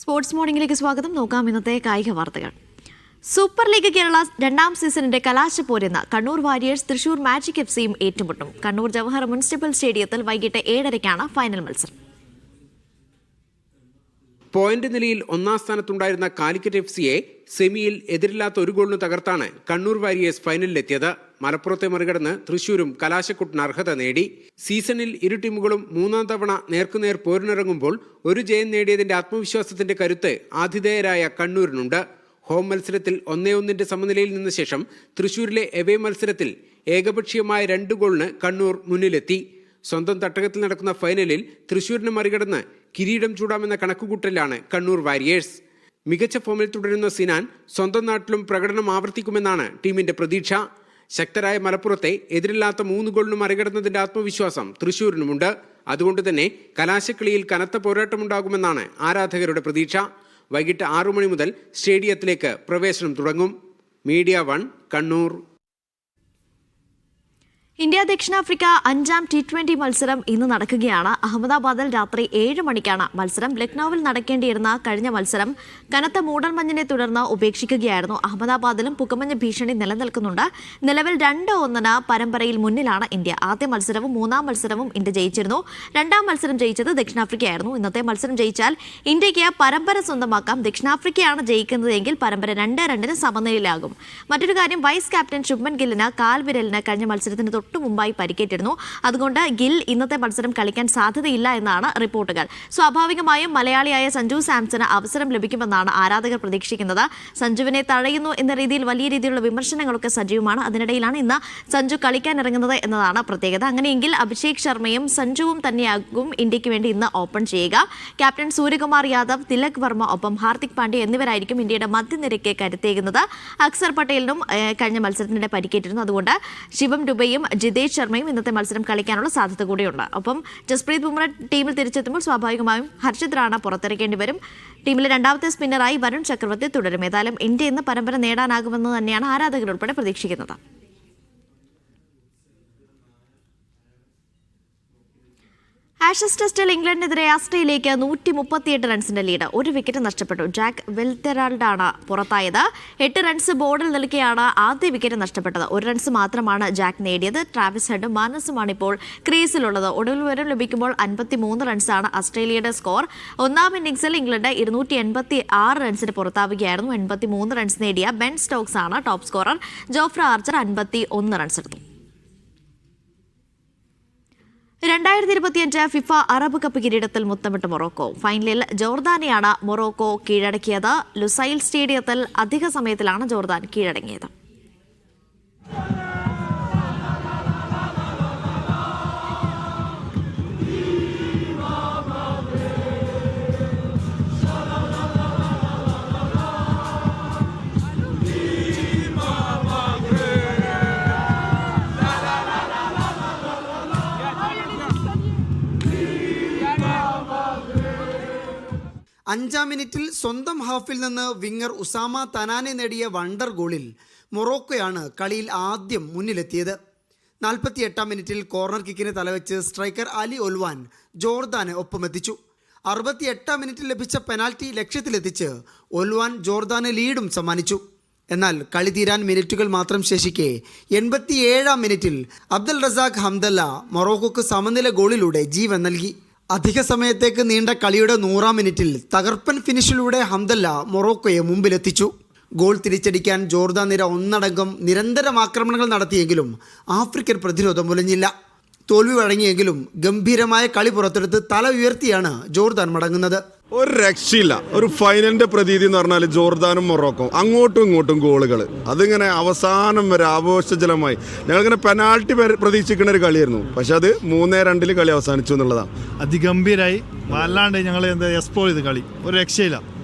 Sports മോർണിംഗിലേക്ക് സ്വാഗതം. നോക്കാം ഇന്നത്തെ കായിക വാർത്തകൾ. സൂപ്പർ ലീഗ് കേരള രണ്ടാം സീസണിന്റെ കലാശപ്പോരെന്ന് Kannur warriors Thrissur magic F സിയും ഏറ്റുമുട്ടും. കണ്ണൂർ ജവഹർ മുനിസിപ്പൽ സ്റ്റേഡിയത്തിൽ വൈകിട്ട് ഏഴരയ്ക്കാണ് ഫൈനൽ മത്സരം. പോയിന്റ് നിലയിൽ ഒന്നാം സ്ഥാനത്തുണ്ടായിരുന്ന കാലിക്കറ്റ് എഫ് സിയെ സെമിയിൽ എതിരില്ലാത്ത ഒരു ഗോളിന് തകർത്താണ് കണ്ണൂർ വാരിയേഴ്സ് ഫൈനലിലെത്തിയത്. മലപ്പുറത്തെ മറികടന്ന് തൃശൂരും കലാശക്കുട്ടിന് അർഹത നേടി. സീസണിൽ ഇരു ടീമുകളും മൂന്നാം തവണ നേർക്കുനേർ പോരിനിറങ്ങുമ്പോൾ ഒരു ജയം നേടിയതിന്റെ ആത്മവിശ്വാസത്തിന്റെ കരുത്ത് ആതിഥേയരായ കണ്ണൂരിനുണ്ട്. ഹോം മത്സരത്തിൽ ഒന്നേ ഒന്നിന്റെ സമനിലയിൽ നിന്ന ശേഷം തൃശൂരിലെ എവേ മത്സരത്തിൽ ഏകപക്ഷീയമായ രണ്ട് ഗോളിന് കണ്ണൂർ മുന്നിലെത്തി. സ്വന്തം തട്ടകത്തിൽ നടക്കുന്ന ഫൈനലിൽ തൃശൂരിനെ മറികടന്ന് കിരീടം ചൂടാമെന്ന കണക്കുകൂട്ടലാണ് കണ്ണൂർ വാരിയേഴ്സ്. മികച്ച ഫോമിൽ തുടരുന്ന സിനാൻ സ്വന്തം നാട്ടിലും പ്രകടനം ആവർത്തിക്കുമെന്നാണ് ടീമിന്റെ പ്രതീക്ഷ. ശക്തരായ മലപ്പുറത്തെ എതിരില്ലാത്ത മൂന്ന് ഗോളിന് മറികടന്നതിന്റെ ആത്മവിശ്വാസം തൃശൂരിനുമുണ്ട് അതുകൊണ്ട് തന്നെ കലാശക്കളിയിൽ കനത്ത പോരാട്ടമുണ്ടാകുമെന്നാണ് ആരാധകരുടെ പ്രതീക്ഷ. വൈകിട്ട് ആറു മണി മുതൽ സ്റ്റേഡിയത്തിലേക്ക് പ്രവേശനം തുടങ്ങും. Media one Kannur. ഇന്ത്യ ദക്ഷിണാഫ്രിക്ക അഞ്ചാം ടി ട്വന്റി മത്സരം ഇന്ന് നടക്കുകയാണ്. അഹമ്മദാബാദിൽ രാത്രി ഏഴ് മണിക്കാണ് മത്സരം. ലക്നൌവിൽ നടക്കേണ്ടിയിരുന്ന കഴിഞ്ഞ മത്സരം കനത്ത മൂടൽമഞ്ഞിനെ തുടർന്ന് ഉപേക്ഷിക്കുകയായിരുന്നു. അഹമ്മദാബാദിലും പുകമഞ്ഞ് ഭീഷണി നിലനിൽക്കുന്നുണ്ട്. നിലവിൽ രണ്ട് ഒന്നിന് പരമ്പരയിൽ മുന്നിലാണ് ഇന്ത്യ. ആദ്യ മത്സരവും മൂന്നാം മത്സരവും ഇന്ത്യ ജയിച്ചിരുന്നു. രണ്ടാം മത്സരം ജയിച്ചത് ദക്ഷിണാഫ്രിക്കയായിരുന്നു. ഇന്നത്തെ മത്സരം ജയിച്ചാൽ ഇന്ത്യയ്ക്ക് പരമ്പര സ്വന്തമാക്കാം. ദക്ഷിണാഫ്രിക്കയാണ് ജയിക്കുന്നതെങ്കിൽ പരമ്പര രണ്ട് രണ്ടിന് സമനിലയിലാകും. മറ്റൊരു കാര്യം വൈസ് ക്യാപ്റ്റൻ ശുഭ്മൻ ഗില്ലിന് കാൽവിരലിന് കഴിഞ്ഞ മത്സരത്തിന് തൊട്ടു മുമ്പായി പരിക്കേറ്റിരുന്നു. അതുകൊണ്ട് ഗിൽ ഇന്നത്തെ മത്സരം കളിക്കാൻ സാധ്യതയില്ല എന്നാണ് റിപ്പോർട്ടുകൾ. സ്വാഭാവികമായും മലയാളിയായ സഞ്ജു സാംസന് അവസരം ലഭിക്കുമെന്നാണ് ആരാധകർ പ്രതീക്ഷിക്കുന്നത്. സഞ്ജുവിനെ തഴയുന്നു എന്ന രീതിയിൽ വലിയ രീതിയിലുള്ള വിമർശനങ്ങളൊക്കെ സജീവമാണ് അതിനിടയിലാണ് ഇന്ന് സഞ്ജു കളിക്കാൻ ഇറങ്ങുന്നത് എന്നതാണ് പ്രത്യേകത. അങ്ങനെയെങ്കിൽ അഭിഷേക് ശർമ്മയും സഞ്ജുവും തന്നെയാകും ഇന്ത്യയ്ക്ക് വേണ്ടി ഇന്ന് ഓപ്പൺ ചെയ്യുക. ക്യാപ്റ്റൻ സൂര്യകുമാർ യാദവ് തിലക് വർമ്മ ഒപ്പം ഹാർദിക് പാണ്ഡ്യ എന്നിവരായിരിക്കും ഇന്ത്യയുടെ മധ്യനിരയ്ക്ക് കരുത്തേകുന്നത്. അക്സർ പട്ടേലിനും കഴിഞ്ഞ മത്സരത്തിനിടെ പരിക്കേറ്റിരുന്നു. അതുകൊണ്ട് ശിവം ഡുബയും ജിതേഷ് ശർമ്മയും ഇന്നത്തെ മത്സരം കളിക്കാനുള്ള സാധ്യത കൂടിയുണ്ട്. ഒപ്പം ജസ്പ്രീത് ബുംറ ടീമിൽ തിരിച്ചെത്തുമ്പോൾ സ്വാഭാവികമായും ഹർഷിത് റാണ പുറത്തിറക്കേണ്ടി വരും. ടീമിലെ രണ്ടാമത്തെ സ്പിന്നറായി വരുൺ ചക്രവർത്തി തുടരും. ഏതായാലും ഇന്ത്യ ഇന്ന് പരമ്പര നേടാനാകുമെന്ന് തന്നെയാണ് ആരാധകരുൾപ്പെടെ പ്രതീക്ഷിക്കുന്നത്. ആഷസ് ടെസ്റ്റിൽ ഇംഗ്ലണ്ടിനെതിരെ ആസ്ട്രേലിയയ്ക്ക് നൂറ്റി മുപ്പത്തിയെട്ട് റൺസിന്റെ ലീഡ് ഒരു വിക്കറ്റ് നഷ്ടപ്പെട്ടു. ജാക്ക് വെൽറ്ററാൾഡാണ് പുറത്തായത്. എട്ട് റൺസ് ബോർഡിൽ നിൽക്കെയാണ് ആദ്യ വിക്കറ്റ് നഷ്ടപ്പെട്ടത്. ഒരു റൺസ് മാത്രമാണ് ജാക്ക് നേടിയത്. ട്രാവിസ് ഹെഡും മാനസുമാണ് ഇപ്പോൾ ക്രീസിലുള്ളത്. ഒടുവിൽ വിവരം ലഭിക്കുമ്പോൾ അൻപത്തിമൂന്ന് റൺസാണ് ആസ്ട്രേലിയയുടെ സ്കോർ ഒന്നാം ഇന്നിംഗ്സിൽ ഇംഗ്ലണ്ട് ഇരുന്നൂറ്റി എൺപത്തി ആറ് റൺസിന് പുറത്താവുകയായിരുന്നു. എൺപത്തിമൂന്ന് റൺസ് നേടിയ ബെൻ സ്റ്റോക്സ് ആണ് ടോപ്പ് സ്കോറർ ജോഫ്ര ആർച്ചർ അൻപത്തി ഒന്ന് റൺസ് എടുത്തു. രണ്ടായിരത്തി ഇരുപത്തിയഞ്ച് ഫിഫ അറബ് കപ്പ് കിരീടത്തിൽ മുത്തമിട്ട് മൊറോക്കോ. ഫൈനലിൽ ജോർദാനെയാണ് മൊറോക്കോ കീഴടക്കിയത്. ലുസൈൽ സ്റ്റേഡിയത്തിൽ അധിക സമയത്തിലാണ് ജോർദാൻ കീഴടങ്ങിയത്. അഞ്ചാം മിനിറ്റിൽ സ്വന്തം ഹാഫിൽ നിന്ന് വിങ്ങർ ഉസാമ തനാനെ നേടിയ വണ്ടർ ഗോളിൽ മൊറോക്കോയാണ് കളിയിൽ ആദ്യം മുന്നിലെത്തിയത്. നാൽപ്പത്തി എട്ടാം മിനിറ്റിൽ കോർണർ കിക്കിന് തലവെച്ച് സ്ട്രൈക്കർ അലി ഒൽവാൻ ജോർദാന് ഒപ്പമെത്തിച്ചു. അറുപത്തി എട്ടാം മിനിറ്റിൽ ലഭിച്ച പെനാൽറ്റി ലക്ഷ്യത്തിലെത്തിച്ച് ഒൽവാൻ ജോർദാനെ ലീഡും സമ്മാനിച്ചു. എന്നാൽ കളി തീരാൻ മിനിറ്റുകൾ മാത്രം ശേഷിക്കെ എൺപത്തിയേഴാം മിനിറ്റിൽ അബ്ദുൽ റസാഖ് ഹംദല്ല മൊറോക്കോക്ക് സമനില ഗോളിലൂടെ ജീവൻ നൽകി. അധിക സമയത്തേക്ക് നീണ്ട കളിയുടെ നൂറാം മിനിറ്റിൽ തകർപ്പൻ ഫിനിഷിലൂടെ ഹംദല്ല മൊറോക്കോയെ മുമ്പിലെത്തിച്ചു. ഗോൾ തിരിച്ചടിക്കാൻ ജോർദാൻ നിര ഒന്നടങ്കം നിരന്തരം ആക്രമണങ്ങൾ നടത്തിയെങ്കിലും ആഫ്രിക്കൻ പ്രതിരോധം മുലഞ്ഞില്ല. തോൽവി വഴങ്ങിയെങ്കിലും ഗംഭീരമായ കളി പുറത്തെടുത്ത് തല ഉയർത്തിയാണ് ജോർദാൻ മടങ്ങുന്നത്. ഒരു രക്ഷയില്ല. ഒരു ഫൈനലിന്റെ പ്രതീതി എന്ന് പറഞ്ഞാൽ ജോർദാനും മൊറോക്കോ. അങ്ങോട്ടും ഇങ്ങോട്ടും ഗോളുകൾ അതിങ്ങനെ അവസാനം വരെ ആഘോഷജലമായി. ഞങ്ങളിങ്ങനെ പെനാൾട്ടി പ്രതീക്ഷിക്കുന്ന ഒരു കളിയായിരുന്നു. പക്ഷെ അത് മൂന്നേ രണ്ടിൽ കളി അവസാനിച്ചു എന്നുള്ളതാണ്. അതിഗംഭീരായി. വല്ലാണ്ട് ഞങ്ങൾ എന്താ എക്സ്പ്ലോർ ചെയ്ത് കളി. ഒരു രക്ഷയില്ല.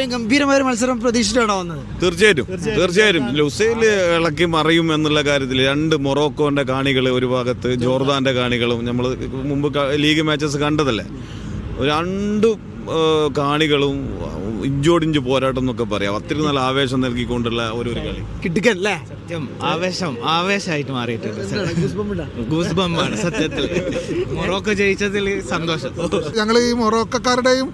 ഇത്രയും ഗംഭീരമായ ഒരു മത്സരം പ്രതീക്ഷിച്ചിട്ടാണോ വന്നത്? തീർച്ചയായിട്ടും. തീർച്ചയായും ലുസൈൽ ഇളക്കി മറിയും എന്നുള്ള കാര്യത്തിൽ രണ്ട് മൊറോക്കോന്റെ കാണികൾ ഒരു ഭാഗത്ത് ജോർദാന്റെ കാണികളും നമ്മൾ മുമ്പ് ലീഗ് മാച്ചസ് കണ്ടതല്ലേ? രണ്ട് കാണികളും ഇഞ്ചോടിഞ്ച് പോരാട്ടം എന്നൊക്കെ പറയാം. ഒത്തിരി നല്ല ആവേശം നൽകിക്കൊണ്ടുള്ള ഒരു ഒരു കളി. കിട്ടിക്കല്ലേ? സത്യം ആവേശം ആവേശമായിട്ട് മാറിയിട്ടുണ്ട്. സത്യത്തിൽ. മൊറോക്കോ ജയിച്ചതിൽ സന്തോഷം. ഞങ്ങൾ ഈ മൊറോക്കക്കാരുടെയും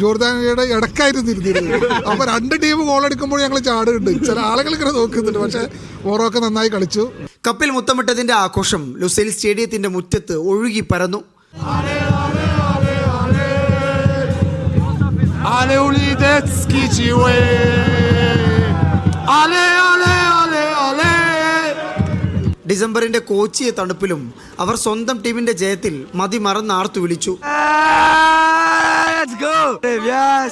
ജോർദാനിയുടെ ഇടക്കായിരുന്നു ഇരുന്നിരുന്നത്. അപ്പോൾ രണ്ട് ടീം ഗോൾ അടിക്കുമ്പോൾ ഞങ്ങൾ ചാടുന്നുണ്ട്. ചില ആളുകൾ ഇങ്ങനെ നോക്കുന്നുണ്ട്. പക്ഷേ ഓറോക്കെ നന്നായി കളിച്ചു. കപ്പിൽ മുത്തമിട്ടതിന്റെ ആഘോഷം ലുസൈൽ സ്റ്റേഡിയത്തിന്റെ മുറ്റത്ത് ഒഴുകി പരന്നു. ഡിസംബറിന്റെ കോച്ചിയെ തണുപ്പിലും അവർ സ്വന്തം ടീമിന്റെ ജയത്തിൽ മതി മറന്ന് ആർത്തു വിളിച്ചു. Let's go بيان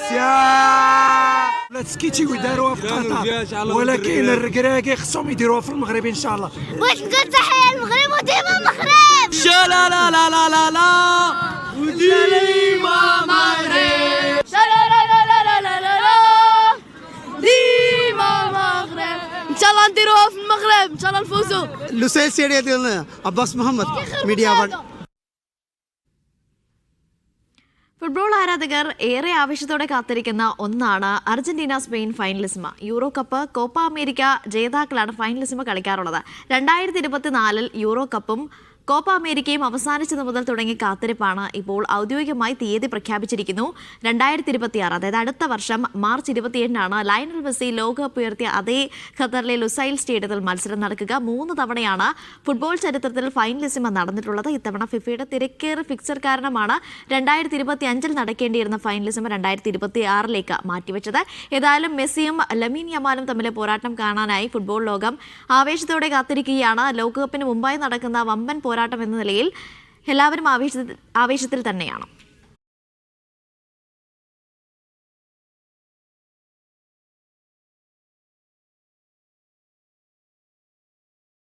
بلاد سكيتي وداروها في قطر ولكن الركراكي خصهم يديروها في المغرب ان شاء الله واش نقول تحيه للمغرب وديما المغرب شا لا لا لا لا لا وديما مغرب شا لا لا لا لا لا لا ديما مغرب ان شاء الله نديروها في المغرب ان شاء الله نفوزوا لوسيل سيريا ديالنا عباس محمد ميديا ഫുട്ബോൾ ആരാധകർ ഏറെ ആവേശത്തോടെ കാത്തിരിക്കുന്ന ഒന്നാണ് Argentina Spain Finalissima Euro cup Copa America ജേതാക്കളാണ് Finalissima കളിക്കാറുള്ളത്. രണ്ടായിരത്തി ഇരുപത്തിനാലിൽ യൂറോ കപ്പും കോപ്പ അമേരിക്കയും അവസാനിച്ചത് മുതൽ തുടങ്ങിയ കാത്തിരിപ്പാണ് ഇപ്പോൾ ഔദ്യോഗികമായി തീയതി പ്രഖ്യാപിച്ചിരിക്കുന്നു. രണ്ടായിരത്തി ഇരുപത്തിയാറ് അതായത് അടുത്ത വർഷം മാർച്ച് ഇരുപത്തിയേഴിനാണ് ലയണൽ മെസ്സി ലോകകപ്പ് ഉയർത്തിയ അതേ ഖത്തറിലെ ലുസൈൽ സ്റ്റേഡിയത്തിൽ മത്സരം നടക്കുക. മൂന്ന് തവണയാണ് ഫുട്ബോൾ ചരിത്രത്തിൽ ഫൈനലിസിമ നടന്നിട്ടുള്ളത്. ഇത്തവണ ഫിഫയുടെ തിരക്കേറെ ഫിക്സർ കാരണമാണ് രണ്ടായിരത്തി ഇരുപത്തി അഞ്ചിൽ നടക്കേണ്ടിയിരുന്ന ഫൈനലിസിമ രണ്ടായിരത്തി ഇരുപത്തി ആറിലേക്ക് മാറ്റിവെച്ചത്. ഏതായാലും മെസ്സിയും ലമീൻ യമാലും തമ്മിലെ പോരാട്ടം കാണാനായി ഫുട്ബോൾ ലോകം ആവേശത്തോടെ കാത്തിരിക്കുകയാണ്. ലോകകപ്പിന് മുമ്പായി നടക്കുന്ന വമ്പൻ പോരാട്ടം എന്ന നിലയിൽ എല്ലാവരും ആവേശ ആവേശത്തിൽ തന്നെയാണ്.